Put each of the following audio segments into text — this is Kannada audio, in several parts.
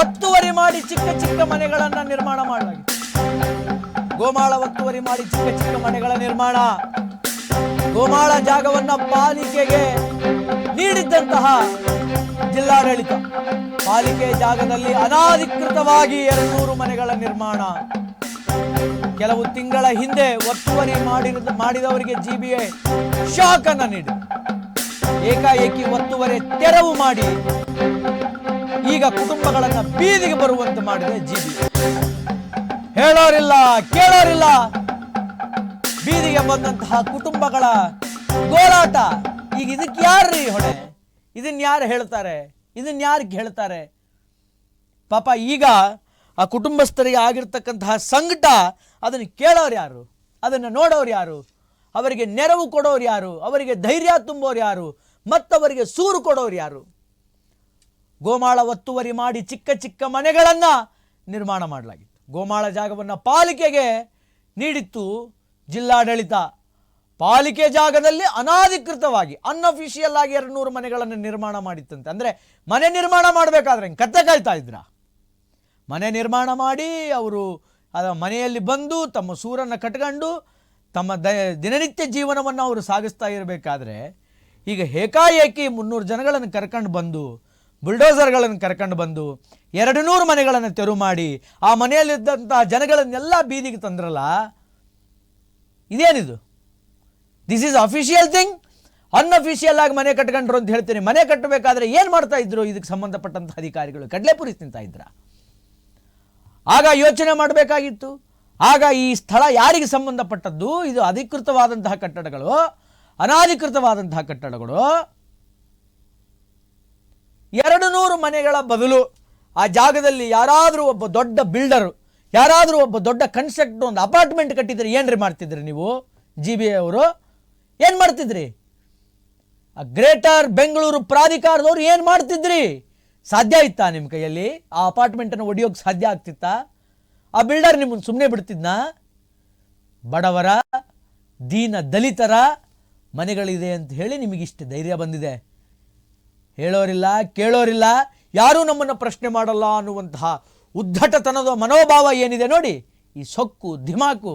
ಒತ್ತುವರಿ ಮಾಡಿ ಚಿಕ್ಕ ಚಿಕ್ಕ ಮನೆಗಳನ್ನ ನಿರ್ಮಾಣ ಮಾಡಲಾಗಿದೆ. ಗೋಮಾಳ ಒತ್ತುವರಿ ಮಾಡಿ ಚಿಕ್ಕ ಚಿಕ್ಕ ಮನೆಗಳ ನಿರ್ಮಾಣ. ಗೋಮಾಳ ಜಾಗವನ್ನ ಪಾಲಿಕೆಗೆ ನೀಡಿದ್ದಂತಹ ಜಿಲ್ಲಾಡಳಿತ ಪಾಲಿಕೆ ಜಾಗದಲ್ಲಿ ಅನಾಧಿಕೃತವಾಗಿ ಎರಡ್ನೂರು ಮನೆಗಳ ನಿರ್ಮಾಣ. ಕೆಲವು ತಿಂಗಳ ಹಿಂದೆ ಒತ್ತುವರಿ ಮಾಡಿ ಮಾಡಿದವರಿಗೆ ಜಿಬಿಎ ಶಾಕ್ ಅನ್ನ ನೀಡಿದೆ. ಏಕಾಏಕಿ ಒತ್ತುವರಿ ತೆರವು ಮಾಡಿ ಈಗ ಕುಟುಂಬಗಳನ್ನ ಬೀದಿಗೆ ಬರುವಂತೆ ಮಾಡಿದೆ ಜಿಬಿ ಹೇಳೋರಿಲ್ಲ, ಕೇಳೋರಿಲ್ಲ. ಬೀದಿಗೆ ಬಂದಂತಹ ಕುಟುಂಬಗಳ ಗೋಳಾಟ ಈಗ ಇದಕ್ಕೆ ಯಾರ್ರೀ ಹೊಣೆ? ಇದನ್ನ ಯಾರು ಹೇಳ್ತಾರೆ? ಇದನ್ನ ಯಾರು ಹೇಳ್ತಾರೆ? ಪಾಪ ಈಗ ಆ ಕುಟುಂಬಸ್ಥರಿಗೆ ಆಗಿರ್ತಕ್ಕಂತಹ ಸಂಕಟ, ಅದನ್ನು ಕೇಳೋರು ಯಾರು? ಅದನ್ನು ನೋಡೋರು ಯಾರು? ಅವರಿಗೆ ನೆರವು ಕೊಡೋರು ಯಾರು? ಅವರಿಗೆ ಧೈರ್ಯ ತುಂಬೋರು ಯಾರು? ಮತ್ತವರಿಗೆ ಸೂರು ಕೊಡೋರು ಯಾರು? ಗೋಮಾಳ ಒತ್ತುವರಿ ಮಾಡಿ ಚಿಕ್ಕ ಚಿಕ್ಕ ಮನೆಗಳನ್ನು ನಿರ್ಮಾಣ ಮಾಡಲಾಗಿತ್ತು. ಗೋಮಾಳ ಜಾಗವನ್ನು ಪಾಲಿಕೆಗೆ ನೀಡಿತ್ತು ಜಿಲ್ಲಾಡಳಿತ. ಪಾಲಿಕೆ ಜಾಗದಲ್ಲಿ ಅನಾಧಿಕೃತವಾಗಿ ಅನ್ಅಫಿಷಿಯಲ್ ಆಗಿ ಎರಡು ನೂರು ಮನೆಗಳನ್ನು ನಿರ್ಮಾಣ ಮಾಡಿತ್ತಂತೆ. ಅಂದರೆ ಮನೆ ನಿರ್ಮಾಣ ಮಾಡಬೇಕಾದ್ರೆ ಹಿಂಗೆ? ಕತ್ತೆ ಕಾಯ್ತಾ ಇದ್ರ? ಮನೆ ನಿರ್ಮಾಣ ಮಾಡಿ ಅವರು ಅದ ಮನೆಯಲ್ಲಿ ಬಂದು ತಮ್ಮ ಸೂರನ್ನು ಕಟ್ಕೊಂಡು ತಮ್ಮ ದ, ದಿನನಿತ್ಯ ಜೀವನವನ್ನು ಅವರು ಸಾಗಿಸ್ತಾ ಇರಬೇಕಾದ್ರೆ ಈಗ ಏಕಾಏಕಿ ಮುನ್ನೂರು ಜನಗಳನ್ನು ಕರ್ಕೊಂಡು ಬಂದು ಬುಲ್ಡೋಸರ್ಗಳನ್ನು ಕರ್ಕೊಂಡು ಬಂದು ಎರಡು ನೂರು ಮನೆಗಳನ್ನು ತೆರವು ಮಾಡಿ ಆ ಮನೆಯಲ್ಲಿದ್ದಂಥ ಜನಗಳನ್ನೆಲ್ಲ ಬೀದಿಗೆ ತಂದ್ರಲ್ಲ? ಇದೇನಿದು? This is official thing unofficial ಆಗಿ ಮನೆ ಕಟ್ಕೊಂಡ್ರು ಅಂತ ಹೇಳ್ತೀನಿ. ಮನೆ ಕಟ್ಟಬೇಕಾದ್ರೆ ಏನು ಮಾಡ್ತಾ ಇದ್ರು? ಇದಕ್ಕೆ ಸಂಬಂಧಪಟ್ಟಂಥ ಅಧಿಕಾರಿಗಳು ಕಡಲೆಪುರಿ ತಿಂತಾ ಇದ್ರ. ಆಗ ಯೋಚನೆ ಮಾಡಬೇಕಾಗಿತ್ತು. ಆಗ ಈ ಸ್ಥಳ ಯಾರಿಗೆ ಸಂಬಂಧಪಟ್ಟದ್ದು? ಇದು ಅಧಿಕೃತವಾದಂತಹ ಕಟ್ಟಡಗಳು, ಅನಾಧಿಕೃತವಾದಂತಹ ಕಟ್ಟಡಗಳು. ಎರಡು ನೂರು ಮನೆಗಳ ಬದಲು ಆ ಜಾಗದಲ್ಲಿ ಯಾರಾದರೂ ಒಬ್ಬ ದೊಡ್ಡ ಬಿಲ್ಡರು ಯಾರಾದರೂ ಒಬ್ಬ ದೊಡ್ಡ ಕನ್ಸ್ಟ್ರಕ್ಟ್ ಒಂದು ಅಪಾರ್ಟ್ಮೆಂಟ್ ಕಟ್ಟಿದ್ರೆ ಏನ್ರಿ ಮಾಡ್ತಿದ್ರಿ ನೀವು? ಜಿ ಬಿ ಅವರು? ಏನು ಮಾಡ್ತಿದ್ರಿ? ಆ ಗ್ರೇಟರ್ ಬೆಂಗಳೂರು ಪ್ರಾಧಿಕಾರದವ್ರು ಏನು ಮಾಡ್ತಿದ್ರಿ? ಸಾಧ್ಯ ಇತ್ತಾ ನಿಮ್ಮ ಕೈಯಲ್ಲಿ? ಆ ಅಪಾರ್ಟ್ಮೆಂಟನ್ನು ಒಡಿಯೋಕೆ ಸಾಧ್ಯ ಆಗ್ತಿತ್ತಾ? ಆ ಬಿಲ್ಡರ್ ನಿಮ್ಮನ್ನು ಸುಮ್ಮನೆ ಬಿಡ್ತಿದ್ನ? ಬಡವರ, ದೀನ ದಲಿತರ ಮನೆಗಳಿದೆ ಅಂತ ಹೇಳಿ ನಿಮಗಿಷ್ಟು ಧೈರ್ಯ ಬಂದಿದೆ. ಹೇಳೋರಿಲ್ಲ, ಕೇಳೋರಿಲ್ಲ, ಯಾರೂ ನಮ್ಮನ್ನು ಪ್ರಶ್ನೆ ಮಾಡಲ್ಲ ಅನ್ನುವಂತಹ ಉದ್ಧಟತನದ ಮನೋಭಾವ ಏನಿದೆ ನೋಡಿ, ಈ ಸೊಕ್ಕು ಧಿಮಾಕು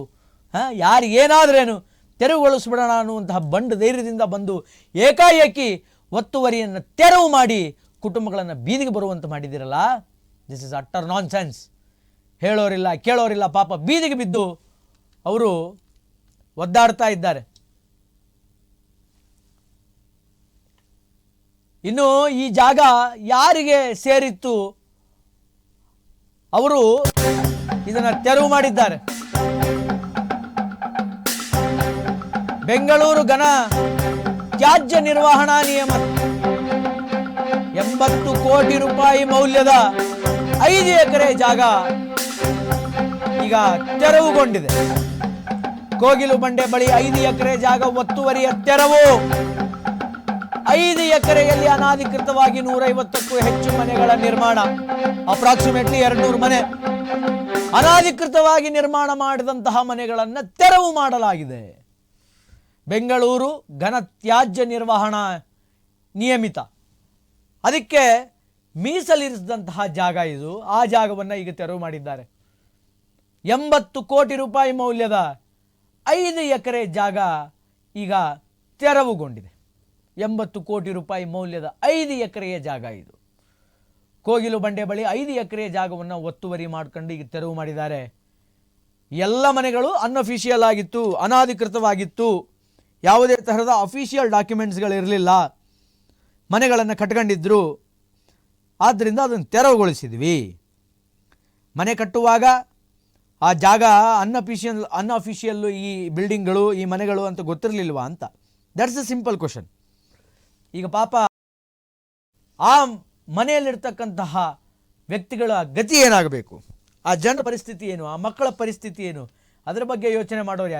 ಹಾಂ ಯಾರು ಏನಾದ್ರೇನು ತೆರವುಗೊಳಿಸ್ಬಿಡೋಣ ಅನ್ನುವಂತಹ ಬಂಡು ಧೈರ್ಯದಿಂದ ಬಂದು ಏಕಾಏಕಿ ಒತ್ತುವರಿಯನ್ನು ತೆರವು ಮಾಡಿ ಕುಟುಂಬಗಳನ್ನು ಬೀದಿಗೆ ಬರುವಂತೆ ಮಾಡಿದ್ದೀರಲ್ಲ this is utter nonsense ಹೇಳೋರಿಲ್ಲ, ಕೇಳೋರಿಲ್ಲ, ಪಾಪ ಬೀದಿಗೆ ಬಿದ್ದು ಅವರು ಒದ್ದಾಡ್ತಾ ಇದ್ದಾರೆ. ಇನ್ನು ಈ ಜಾಗ ಯಾರಿಗೆ ಸೇರಿತ್ತು? ಅವರು ಇದನ್ನ ತೆರವು ಮಾಡಿದ್ದಾರೆ. ಬೆಂಗಳೂರು ಘನ ತ್ಯಾಜ್ಯ ನಿರ್ವಹಣಾ ನಿಯಮ. ಎಂಬತ್ತು ಕೋಟಿ ರೂಪಾಯಿ ಮೌಲ್ಯದ ಐದು ಎಕರೆ ಜಾಗ ಈಗ ತೆರವುಗೊಂಡಿದೆ. ಕೋಗಿಲು ಬಂಡೆ ಬಳಿ ಐದು ಎಕರೆ ಜಾಗ ಒತ್ತುವರಿಯ ತೆರವು. ಐದು ಎಕರೆಯಲ್ಲಿ ಅನಾಧಿಕೃತವಾಗಿ ನೂರೈವತ್ತಕ್ಕೂ ಹೆಚ್ಚು ಮನೆಗಳ ನಿರ್ಮಾಣ ಅಪ್ರಾಕ್ಸಿಮೇಟ್ಲಿ ಎರಡ್ನೂರು ಮನೆ, ಅನಾಧಿಕೃತವಾಗಿ ನಿರ್ಮಾಣ ಮಾಡಿದಂತಹ ಮನೆಗಳನ್ನು ತೆರವು ಮಾಡಲಾಗಿದೆ. ಬೆಂಗಳೂರು ಘನ ತ್ಯಾಜ್ಯ ನಿರ್ವಹಣಾ ನಿಯಮಿತ. ಅದಕ್ಕೆ ಮೀಸಲಿರಿಸಿದಂತಹ ಜಾಗ ಇದು. ಆ ಜಾಗವನ್ನು ಈಗ ತೆರವು ಮಾಡಿದ್ದಾರೆ. ಎಂಬತ್ತು ಕೋಟಿ ರೂಪಾಯಿ ಮೌಲ್ಯದ ಐದು ಎಕರೆ ಜಾಗ ಈಗ ತೆರವುಗೊಂಡಿದೆ. ಎಂಬತ್ತು ಕೋಟಿ ರೂಪಾಯಿ ಮೌಲ್ಯದ ಐದು ಎಕರೆಯ ಜಾಗ ಇದು. ಕೋಗಿಲು ಬಂಡೆ ಬಳಿ ಐದು ಎಕರೆಯ ಜಾಗವನ್ನು ಒತ್ತುವರಿ ಮಾಡ್ಕೊಂಡು ಈಗ ತೆರವು ಮಾಡಿದ್ದಾರೆ. ಎಲ್ಲ ಮನೆಗಳು ಅನ್ಅಫಿಷಿಯಲ್ ಆಗಿತ್ತು, ಅನಾಧಿಕೃತವಾಗಿತ್ತು. ಯಾವುದೇ ತರಹದ ಅಫಿಷಿಯಲ್ ಡಾಕ್ಯುಮೆಂಟ್ಸ್ಗಳಿರಲಿಲ್ಲ ಮನೆಗಳನ್ನು ಕಟ್ಕೊಂಡಿದ್ದರು ಆದ್ದರಿಂದ ಅದನ್ನು ತೆರವುಗೊಳಿಸಿದ್ವಿ. ಮನೆ ಕಟ್ಟುವಾಗ ಆ ಜಾಗ ಅನ್ಅಫಿಷಿಯಲ್ ಅನ್ಅಫಿಷಿಯಲ್ಲು ಈ ಬಿಲ್ಡಿಂಗ್ಗಳು ಈ ಮನೆಗಳು ಅಂತ ಗೊತ್ತಿರಲಿಲ್ವಾ ಅಂತ. ದಟ್ಸ್ ಅ ಸಿಂಪಲ್ ಕ್ವಶನ್ ಈಗ ಪಾಪ ಆ ಮನೆಯಲ್ಲಿರ್ತಕ್ಕಂತಹ ವ್ಯಕ್ತಿಗಳ ಗತಿ ಏನಾಗಬೇಕು? ಆ ಜನರ ಪರಿಸ್ಥಿತಿ ಏನು? ಆ ಮಕ್ಕಳ ಪರಿಸ್ಥಿತಿ ಏನು? ಅದರ ಬಗ್ಗೆ ಯೋಚನೆ ಮಾಡೋರು ಯಾರು?